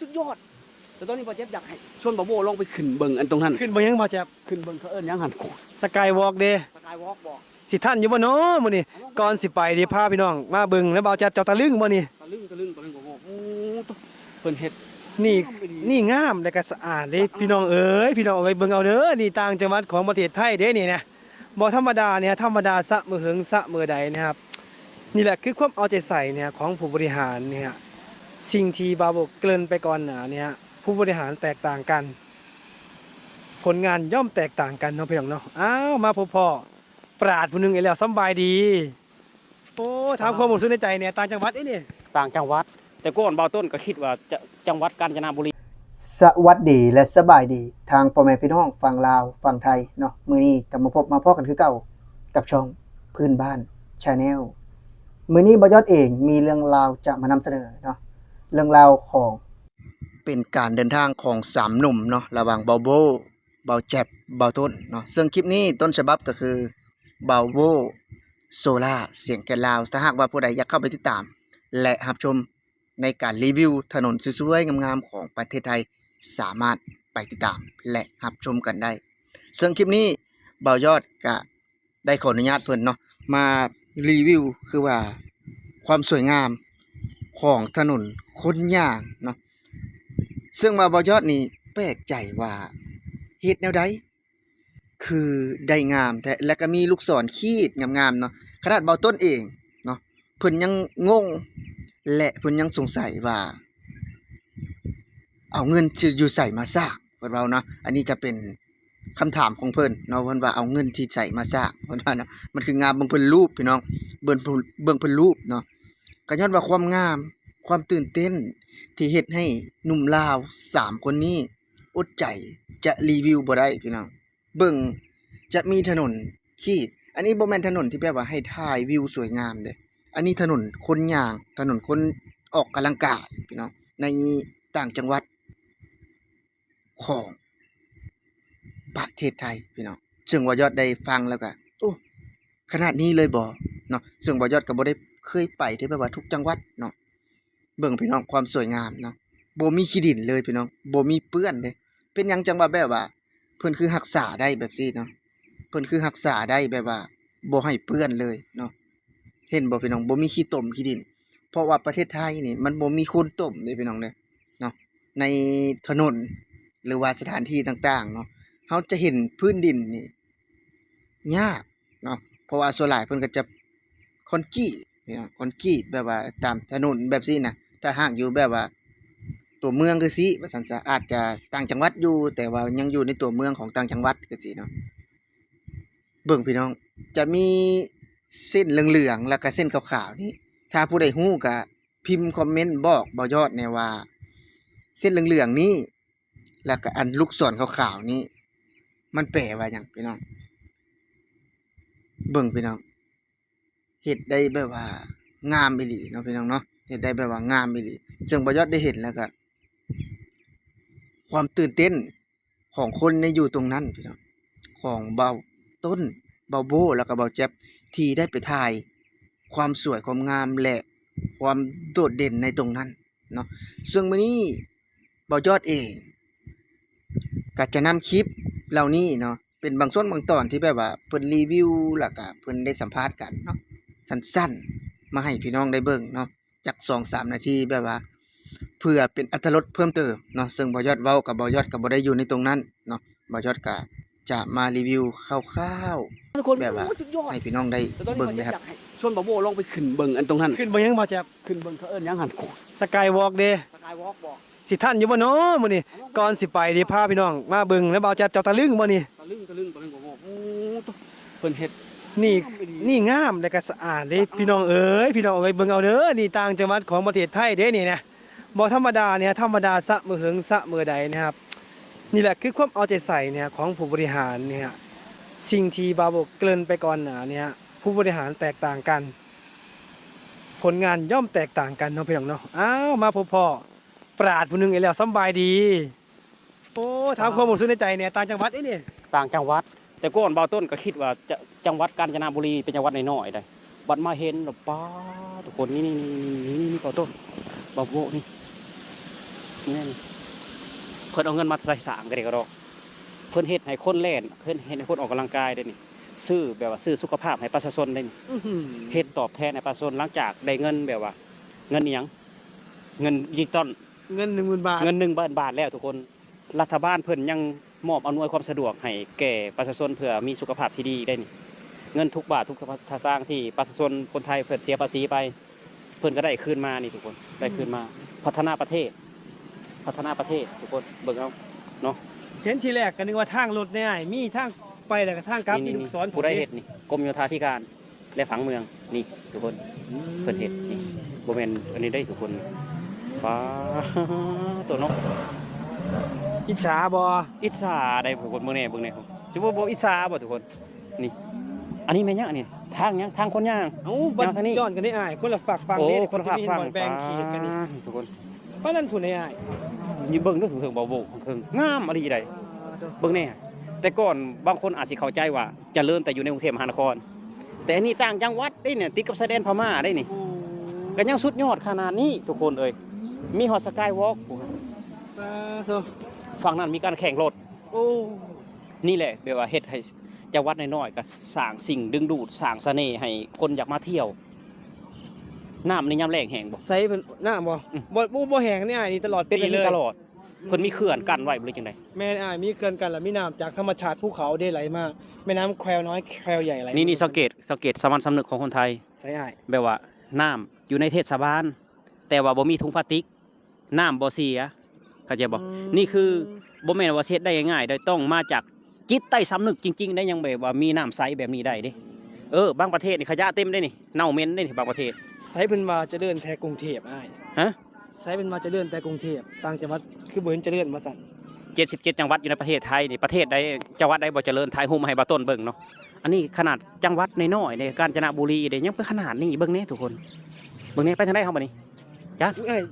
สุดยอด แต่ตอนนี้บ่เจ็บอยากให้ชวนบ่โบลงไปขึ้นเบิ่งอันตรงนั้นขึ้นบ่ยังบ่แจ๊บขึ้นเบิ่งเขาเอิ้นหยังหั่นสกายวอล์กเด้สกายวอล์กบ่สิท่านอยู่บ่เนาะมื้อนี้ก่อนสิไปเดิพาพี่น้องมาเบิ่งแล้วบ่าวแจ๊บเจ้าตะลึงบ่นี่ตะลึงตะลึงตะลึงบ่โบโอ้ตัวเพิ่นเฮ็ด นี่นี่งามและก็สะอาดเด้พี่น้องเอ้ยพี่น้องเอ้ยเบิ่งเอาเด้อนี่ต่างจังหวัดของประเทศไทยเด้นี่นะบ่ธรรมดาเนี่ยธรรมดาสะมือหึงสะมือใดนะครับ นี่แหละคือความเอาใจใส่เนี่ยของผู้บริหารเนี่ย สิ่งที่บาบอกเกริ่นไปก่อนหน้าเนี่ยผู้บริหารแตกต่างกัน ผลงานย่อมแตกต่างกันเนาะพี่น้องเนาะอ้าวมาพบพ่อปราดผู้หนึงอีกแล้วสำบายดี โอ้ถามความรู้สึกในใจเนี่ยต่างจังหวัดเอ้นี่ต่างจังหวัด แต่ก่อนเบาต้นก็คิดว่าจะจังหวัดกาญจนบุรี สวัสดีและสบายดีทางพ่อแม่พี่น้องฝั่งลาวฝั่งไทยเนาะมื้อนี้กลับมาพบมาพอกันคือเก่ากับช่องพื้นบ้านชาแนลมื้อนี้บอยอดเองมีเรื่องราวจะมานำเสนอเนาะ เรื่องราวของเป็นการเดินทางของสามหนุ่มเนาะระหว่างเบาโบเบาแจ็บเบาต้นเนาะซึ่งคลิปนี้ต้นฉบับก็คือเบาโบโซล่าเสียงแก่นลาว ถ้าหากว่าผู้ใดอยากเข้าไปติดตาม และรับชมในการรีวิวถนนสวยๆงามๆของประเทศไทยสามารถไปติดตามและรับชมกันได้ ซึ่งคลิปนี้เบายอดก็ได้ขออนุญาตเพิ่นเนาะมารีวิวคือว่าความสวยงาม ของถนนคนย่างเนาะซึ่งว่าเบายอดนี่แปลกใจว่าเฮ็ดแนวใดคือได้งามแต่และก็มีลูกศรขีดงามๆเนาะขนาดเบาต้นเองเนาะเพิ่นยังงง และเพิ่นยังสงสัยว่า เอาเงินที่อยู่ใส่มาสร้างเพิ่นเว้าเนาะอันนี้ก็เป็นคำถามของเพิ่นเนาะเพิ่นว่าเอาเงินที่ใส่มาสร้างเพิ่นว่าเนาะมันคืองามเบิ่งเพิ่นรูปพี่น้องเบิ่งเพิ่นเบิ่งเพิ่นรูปเนาะ ก็ย้อนว่าความงาม ความตื่นเต้น ที่เฮ็ดให้หนุ่มลาวสามคนนี้ อดใจจะรีวิวบ่ได้พี่น้องเบิ่งจะมีถนนขีด อันนี้บ่แม่นถนนที่แบบว่าให้ถ่ายวิวสวยงามเด้อันนี้ถนนคนย่าง ถนนคนออกกำลังกายพี่น้องในต่างจังหวัด ของประเทศไทยพี่น้องซึ่งว่ายอดได้ฟังแล้วก็โอ้ขนาดนี้เลยบ่เนาะซึ่งว่ายอดก็บ่ได้ เคยไปที่แบบว่าทุกจังหวัดเนาะเบิ่งพี่น้องความสวยงามเนาะบ่มีขี้ดินเลยพี่น้องบ่มีเปื้อนเลยเป็นยังจังหว่าแบบว่า เพิ่นคือรักษาได้แบบนี้เนาะเพิ่นคือรักษาได้แบบว่าบ่ให้เปื้อนเลยเนาะเห็นบ่พี่น้องบ่มีขี้ตมขี้ดิน เพราะว่าประเทศไทยนี่ มันบ่มีคนต้มเลยพี่น้องเด้เนาะในถนนหรือว่าสถานที่ต่างๆเนาะเขาจะเห็นพื้นดินนี่ยากเนาะเพราะว่าส่วนหลายเพิ่นก็จะคอนก รีตนี่นะคอนกรีตแบบว่า ตามถนนแบบนี้นะถ้าหากอยู่แบบว่า ตัวเมืองคือสิว่าซั่นซะอาจจะต่างจังหวัดอยู่ แต่ว่ายังอยู่ในตัวเมืองของต่างจังหวัดคือสิเนาะเบิ่งพี่น้องจะมีเส้นเหลืองๆแล้วก็เส้นขาวๆนี่ถ้าผู้ใดฮู้ก็พิมพ์คอมเมนต์บอกบ่ยอดแน่ว่า เส้นเหลืองๆนี้แล้วก็อันลูกศรขาวๆนี้มันแปลว่าหยังพี่น้อง เบิ่งพี่น้อง เฮ็ดได้แบบว่างามอีหลีเนาะพี่น้องเนาะเฮ็ดได้แบบว่างามอีหลีซึ่งบ่ยอดได้เห็นแล้วก็ความตื่นเต้นของคนในอยู่ตรงนั้นพี่น้องของเบาต้นเบาโบแล้วก็เบาแจ๊บที่ได้ไปถ่าย ความสวยความงามและความโดดเด่นในตรงนั้นเนาะซึ่งมื้อนี้บ่ยอดเองก็จะนำคลิปเหล่านี้เนาะเป็นบางส่วนบางตอนที่แบบว่าเพิ่นรีวิวแล้วก็เพิ่นได้สัมภาษณ์กันเนาะ สั้นๆ มาให้พี่น้องได้เบิ่งเนาะจัก2-3นาทีแบบว่า เพื่อเป็นอรรถรสเพิ่มเติมเนาะซึ่งบ่ยอดเว้ากับบ่ยอดก็บ่ได้อยู่ในตรงนั้นเนาะบ่ยอดก็จะมารีวิวคร่าวทุกคนแบบว่าโอ้สุดยอดๆให้พี่น้องได้แต่ตอนนี้เบิ่งบ่เจ็บนะคอรับยากให้ชวนบ่โบลงไปขึ้นเบิ่งอันตรงนั้นขึ้นบ่ยังบ่แจ๊บขึ้นเบิ่งเขาเอิ้นหยังหั่นสกายวอล์กเด้สกายวอล์กบ่สิท่านอยู่บ่เนาะมื้อนี้ก่อนสิไปเดิพาพี่น้องมาเบิ่งแล้วบ่าวแจ๊บเจ้าตะลึงบ่นี่ตะลึงตะลึงตะลึงบ่โบโอ้ตัวเพิ่นเฮ็ด นี่นี่งามและก็สะอาดเด้พี่น้องเอ้ยพี่น้องเอ้ยเบิ่งเอาเด้อนี่ต่างจังหวัดของประเทศไทยเด้นี่นะบ่ธรรมดาเนี่ยธรรมดาสะมือหึงสะมือใดนะครับ นี่แหละคือความเอาใจใส่เนี่ยของผู้บริหารเนี่ยสิ่งที่บาบอกเกริ่นไปก่อนหน้าเนี่ยผู้บริหารแตกต่างกัน ผลงานย่อมแตกต่างกันเนาะพี่น้องเนาะอ้าวมาพบพ่อปราดผู้หนึงอีกแล้วสำบายดี โอ้ถามความรู้สึกในใจเนี่ยต่างจังหวัดเอ้นี่ต่างจังหวัด แต่ก่อนเบาต้นก็คิดว่าจะจังหวัดกาญจนบุรีเป็นจังหวัดน้อยๆได้บัดมาเห็นแล้วป้าทุกคนนี่นี่นี่นี่นี่เบาต้นเบาโบนี่นี่นี่เพิ่นเอาเงินมาใส่สางกันเด้ก็ดอกเพิ่นเฮ็ดให้คนเล่นเพิ่นเฮ็ดให้คนออกกำลังกายได้นี่ซื้อแบบว่าซื้อสุขภาพให้ประชาชนได้นี่ยเฮ็ดตอบแทนให้ประชาชนหลังจากได้เงินแบบว่า เงินอิหยังเงินดิจิตอลเงิน10,000บาทเงิน1บาทบาทแล้วทุกคน รัฐบาลเพิ่นยัง มอบอำนวยความสะดวกให้แก่ประชาชนเพื่อมีสุขภาพที่ดีได้นี่เงินทุกบาททุกสตางค์ที่ประชาชนคนไทยเพิ่นเสียภาษีไป เพิ่นก็ได้คืนมานี่ทุกคนได้คืนมา พัฒนาประเทศ พัฒนาประเทศทุกคนเบิ่งเอาเห็นทีแรกก็นึกว่าทางรถเนี่ยอ้ายมีทางไปแล้วก็ทางกลับมีนี่ลูนี่กศรผู้ได้เฮ็ดนี่กรมโยธาธิการและผังเมืองนี่ทุกคนเพิ่นเฮ็ดนี่บ่แม่นอันนี้ได้ทุกคนฟ้าตัวนก อิจฉาบ่อิจฉาได้ทุกคนเบิ่งแน่เบิ่งแน่ครับจะบ่บ่อิจฉาบ่ทุกคนนี่อันนี้แม่นยังอันนี้ทางยังทางคนย่างเอ้าบัดทางนี้ย้อนกันได้อ้ายคนละฝักฝั่งโอ้เด้คนละฝากที่ฟังมีบ่อนแบ่งเขตกันนี่ทุกคนเพราะนั่นผู้ใดอ้ายอยิ่เบิ่งดูถึงบ่โบกถึงงามอะไรใดเบิ่งแน่แต่ก่อนบางคนอาจสิเข้าใจว่าเจริญแต่อยู่ในกรุงเทพมหานคร แต่อันนี้ต่างจังหวัดได้เนี่ยติดกับชายแดนพม่าได้นี่ก็ยังสุดยอดขนาดนี้ทุกคนเอ้ยมีฮอตสกายวอล์กอ่าโซ ฝั่งนั้นมีการแข่งรถโอ้นี่แหละแบบว่าเฮ็ดให้จังหวัดน้อยๆก็สร้างสิ่งดึงดูดสร้างเสน่ห์ให้คนอยากมาเที่ยวน้ำในยามแล้งแห้งบ่ใส่เพิ่นหน้าบ่อืมบ่บ่บ่แห้งนี่อ้ายนี่ตลอดเป็นปีแบบเลนี้ยตลอดเพิ่นมีเขื่อนกั้นไว้บ่เลยจังไดแม่นอ้ายมีเกินกันแล้วมีน้ำจากธรรมชาติภูเขาได้ไหลมาแม่น้ำแควน้อยแควใหญ่ไหลนี่นี่สังเกตสังเกตสามัญสำนึกของคนไทย ใส่อ้ายแบบว่าน้ำอยู่ในเทศบาลแต่ว่าบ่มีถุงพลาสติกน้ำบ่เสีย เข้าใจบ่นี่คือบ่แม่นว่าเฮ็ดได้ง่ายๆได้ต้องมาจากจิตใต้สำนึกจริง ๆ ได้ยังแบบว่ามีน้ำใสแบบนี้ได้เด้เออบางประเทศนี่ขยะเต็มได้นี่เน่าเหม็นได้นี่บางประเทศใส่เพิ่นว่าเจะเดินแท้กรุงเทพอ้ายฮะใส่เพิ่นว่าเจะเดินแต่กรุงเทพต่างจังหวัดคือบ่เห็นเจะเดินมาสั่น77 จังหวัดอยู่ในประเทศไทยนี่ประเทศใดจังหวัดใดบ่เจริญถ่ายรูปมาให้บ่าต้นเบิ่งเนาะอันนี้ขนาดจังหวัดน้อยๆในกาญจนบุรีเด้ยังเป็นขนาดนี้เบิ่งแน่ทุกคนเบิ่งแน่ไปทางใดเฮาบัดนี้อุ้ยอ้าย